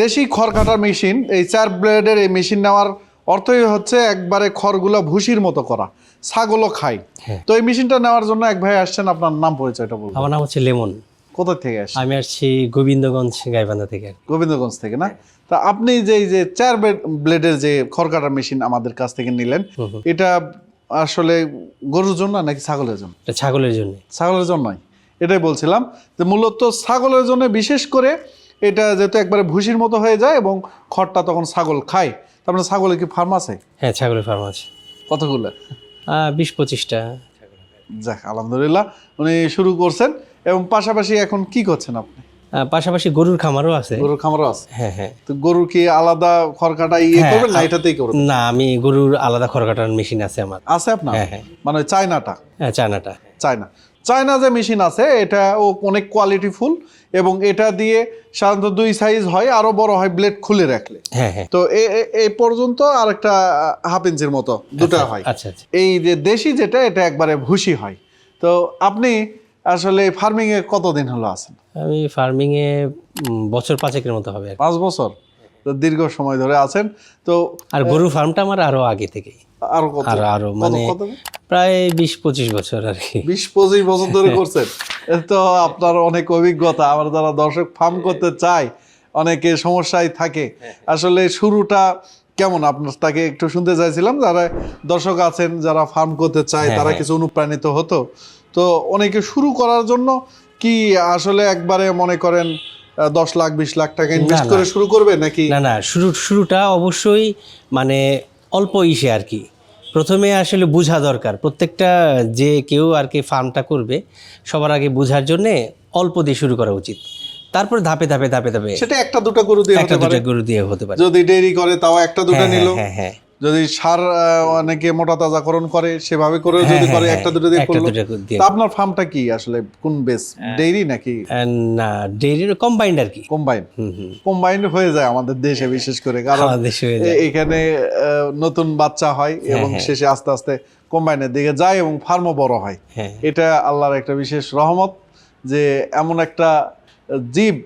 দেশি খড় কাটার মেশিন এই চার ব্লেডের এই মেশিন নেওয়ার অর্থই হচ্ছে একবারে খড়গুলো ভুসির মতো করা ছাগলও খায়। হ্যাঁ। তো এই মেশিনটা নেওয়ার জন্য এক ভাই আসছেন আপনার নাম পরিচয়টা বলুন। আমার নাম হচ্ছে লেমন। কোথা থেকে আসছেন? আমি আসছি গোবিন্দগঞ্জ গাইবান্ধা থেকে। গোবিন্দগঞ্জ থেকে না? তা আপনি যে এই যে চার ব্লেডের যে খড় কাটার মেশিন আমাদের কাছ থেকে নিলেন এটা আসলে গরুর জন্য নাকি ছাগলের জন্য? এটা ছাগলের জন্য। ছাগলের জন্যই। এটাই বলছিলাম যে মূলত ছাগলের জন্য বিশেষ করে এটা যেহেতু একবারে ভুসির মতো হয়ে যায় এবং খড়টা তখন ছাগল খায় তারপরে ছাগলের কি ফার্ম আছে? হ্যাঁ ছাগলের ফার্ম আছে। কতগুলো? বিশ পঁচিশটা। যাক আলহামদুলিল্লাহ উনি শুরু করছেন এবং পাশাপাশি এখন কি করছেন আপনি? পাশাপাশি গরুর খামারও আছে। গরুর খামারও আছে? হ্যাঁ হ্যাঁ। তো গরুর কি আলাদা খড় কাটা ইয়ে হ্যাঁ, করবেন না এটাতেই করবেন? না আমি গরুর আলাদা খড় কাটার মেশিন আছে আমার। আছে আপনার? হ্যাঁ, হ্যাঁ। মানে চায়নাটা? হ্যাঁ চায়নাটা। চায়না। চায়না যে মেশিন আছে এটা ও অনেক কোয়ালিটিফুল এবং এটা দিয়ে সাধারণত দুই সাইজ হয় আরও বড় হয় ব্লেড খুলে রাখলে। হ্যাঁ হ্যাঁ। তো এই পর্যন্ত আর একটা হাফ ইঞ্চির মতো দুটো হয়। আচ্ছা আচ্ছা। এই যে দেশি যেটা এটা একবারে ভুসি হয়। তো আপনি আসলে ফার্মিং এ কতদিন হলো আছেন? আমি ফার্মিং এ বছর পাঁচেকের মতো হবে পাঁচ বছর? তো দীর্ঘ সময় ধরে আছেন। তো আর গরুর ফার্মটা আমার আরও আগে থেকেই। আরও আরও মানে প্রায় বিশ পঁচিশ বছর আর কি। বিশ পঁচিশ বছর ধরে করছেন। তো আপনার অনেক অভিজ্ঞতা। আমার যারা দর্শক ফার্ম করতে চায় অনেকে সমস্যায় থাকে। আসলে শুরুটা কেমন? আপনার তাকে একটু শুনতে চাইছিলাম। যারা দর্শক আছেন যারা ফার্ম করতে চায় তারা কিছু অনুপ্রাণিত হতো। তো অনেকে শুরু করার জন্য কি আসলে একবারে মনে করেন দশ লাখ বিশ লাখ টাকা ইনভেস্ট করে শুরু করবে নাকি? না না শুরু শুরুটা অবশ্যই মানে অল্প ইসে আর কি। প্রথমে আসলে বোঝা দরকার। প্রত্যেকটা যে কেউ আর কি ফার্মটা করবে সবার আগে বোঝার জন্যে অল্প দিয়ে শুরু করা উচিত। তারপর ধাপে ধাপে ধাপে ধাপে সেটা একটা দুটো গরু দিয়ে একটা হতে পারে। দুটো গরু দিয়ে হতে পারে। যদি ডেইরি করে তাও একটা দুটো নিল। হ্যাঁ হ্যাঁ। যদি সার অনেকে মোটা তাজাকরণ করে সেভাবে করে হ্যাঁ, যদি হ্যাঁ, করে হ্যাঁ, একটা দুটো দিয়ে করল। তা আপনার ফার্মটা কি আসলে? কোন বেস ডেইরি নাকি? না ডেইরির কম্বাইন্ড আর কি। কম্বাইন হুম হুম। কম্বাইন্ড হয়ে যায় আমাদের দেশে বিশেষ করে কারণ হয়ে এখানে নতুন বাচ্চা হয় এবং শেষে আস্তে আস্তে কম্বাইনের দিকে যায় এবং ফার্মও বড় হয়। হ্যাঁ। এটা আল্লাহর একটা বিশেষ রহমত যে এমন একটা জীব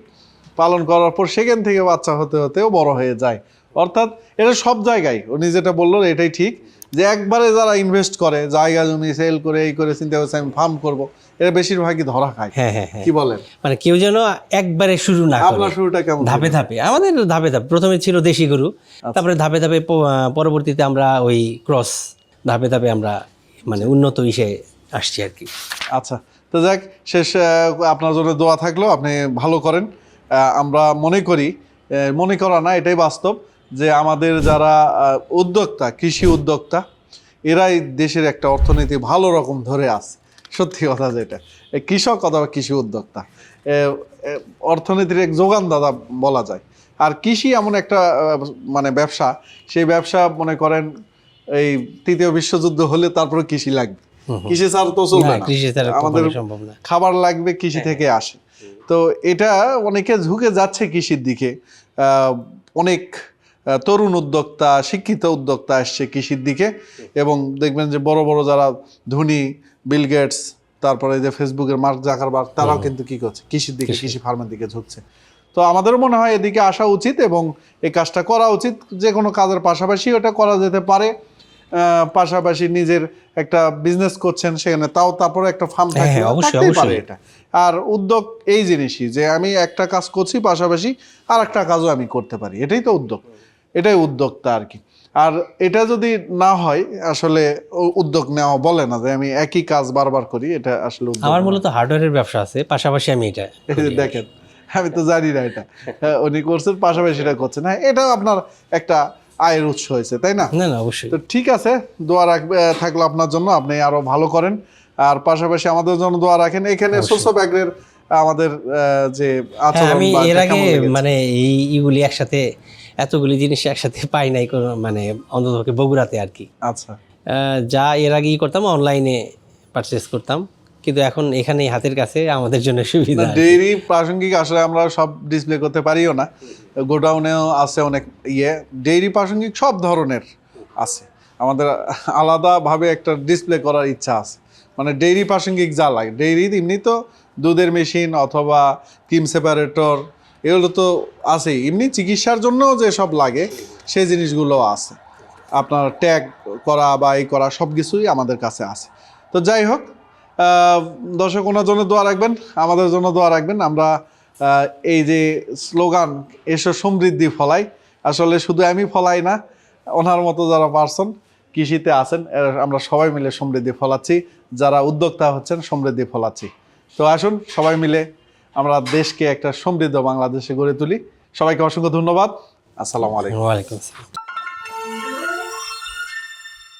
পালন করার পর সেখান থেকে বাচ্চা হতে হতেও বড় হয়ে যায়। অর্থাৎ এটা সব জায়গায় উনি যেটা বলল এটাই ঠিক যে একবারে যারা ইনভেস্ট করে জায়গা জমি সেল করে এই করে চিন্তা করছে আমি ফার্ম করব এটা বেশিরভাগই ধরা খায়। হ্যাঁ হ্যাঁ হ্যাঁ। কি বলেন? মানে কেউ যেন একবারে শুরু না আপনার শুরুটা কেমন ধাপে ধাপে। আমাদের ধাপে ধাপে। প্রথমে ছিল দেশি গরু। তারপরে ধাপে ধাপে পরবর্তীতে আমরা ওই ক্রস ধাপে ধাপে আমরা মানে উন্নত ইসে আসছি আর কি। আচ্ছা। তো যাক শেষ আপনার জন্য দোয়া থাকল আপনি ভালো করেন। আমরা মনে করি মনে করা না এটাই বাস্তব। যে আমাদের যারা উদ্যোক্তা কৃষি উদ্যোক্তা এরাই দেশের একটা অর্থনীতি ভালো রকম ধরে আছে। সত্যি কথা যেটা। কৃষক অথবা কৃষি উদ্যোক্তা। অর্থনীতির এক যোগানদাতা বলা যায়। আর কৃষি এমন একটা মানে ব্যবসা সেই ব্যবসা মনে করেন এই তৃতীয় বিশ্বযুদ্ধ হলে তারপরে কৃষি লাগবে। কৃষি ছাড়া তো চলবে না, আমাদের কখনো সম্ভব না। খাবার লাগবে কৃষি থেকে আসে। তো এটা অনেকে ঝুঁকে যাচ্ছে কৃষির দিকে। আহ, অনেক তরুণ উদ্যোক্তা শিক্ষিত উদ্যোক্তা আসছে কৃষির দিকে। এবং দেখবেন যে বড় বড় যারা ধনী বিল গেটস তারপরে যে ফেসবুকের মার্ক জাকারবার তারাও কিন্তু কি করছে? কৃষির দিকে কৃষি। ফার্মের দিকে ঝুঁকছে। তো আমাদেরও মনে হয় এদিকে আসা উচিত এবং এই কাজটা করা উচিত। যে কোনো কাজের পাশাপাশি ওটা করা যেতে পারে। পাশাপাশি নিজের একটা বিজনেস করছেন সেখানে তাও তারপরে একটা ফার্ম হ্যাঁ, থাকতে অবশ্যই, পারে অবশ্যই। এটা। আর উদ্যোগ এই জিনিসই যে আমি একটা কাজ করছি পাশাপাশি আর একটা কাজও আমি করতে পারি। এটাই তো উদ্যোগ। এটাই উদ্যোক্তা আর কি। আর এটা যদি না হয় আসলে উদ্যোগ নেওয়া বলে না যে আমি একই কাজ বারবার করি এটা আসলে আমার মূলত হার্ডওয়্যারের ব্যবসা আছে পাশাপাশি আমি এটা দেখেন আমি তো জানি না এটা। হ্যাঁ, উনি করছেন পাশাপাশি এটা করছেন। হ্যাঁ এটাও আপনার একটা আয়ের উৎস হয়েছে তাই না? না না অবশ্যই। তো ঠিক আছে দোয়া রাখবে থাকল আপনার জন্য আপনি আরও ভালো করেন। আর পাশাপাশি আমাদের জন্য দোয়া রাখেন। এখানে সোসো ব্যাগের আমাদের আহ, যে হ্যাঁ আমি এর আগে মানে এই ইগুলি একসাথে এতগুলি জিনিস একসাথে পাই নাই কোনো মানে অন্তত বগুড়াতে আর কি। আচ্ছা। যা এর আগে করতাম অনলাইনে পারচেস করতাম। কিন্তু এখন এখানে হাতের কাছে আমাদের জন্য সুবিধা ডেইরি প্রাসঙ্গিক আসলে আমরা সব ডিসপ্লে করতে পারিও না। গোডাউনেও আছে অনেক ইয়ে। ডেইরি প্রাসঙ্গিক সব ধরনের আছে। আমাদের আলাদাভাবে একটা ডিসপ্লে করার ইচ্ছা আছে। মানে ডেইরি প্রাসঙ্গিক যা লাগে ডেইরি এমনি তো দুধের মেশিন অথবা ক্রিম সেপারেটর এগুলো তো আছেই। এমনি চিকিৎসার জন্য যে সব লাগে, সেই জিনিসগুলো আছে। আপনার ট্যাগ করা বা এই করা সব কিছুই আমাদের কাছে আছে। তো যাই হোক দর্শক, ওনার জন্য দোয়া রাখবেন, আমাদের জন্য দোয়া রাখবেন। আমরা এই যে স্লোগান, এসো সমৃদ্ধি ফলাই আসলে শুধু আমি ফলাই না, ওনার মতো যারা পার্সন, কৃষিতে আছেন আমরা সবাই মিলে সমৃদ্ধি ফলাচ্ছি। যারা উদ্যোক্তা হচ্ছেন, সমৃদ্ধি ফলাচ্ছি। তো আসুন, সবাই মিলে আমরা দেশকে একটা সমৃদ্ধ বাংলাদেশে গড়ে তুলি। সবাইকে অসংখ্য ধন্যবাদ। আসসালামু আলাইকুম। ওয়ালাইকুম আসসালাম।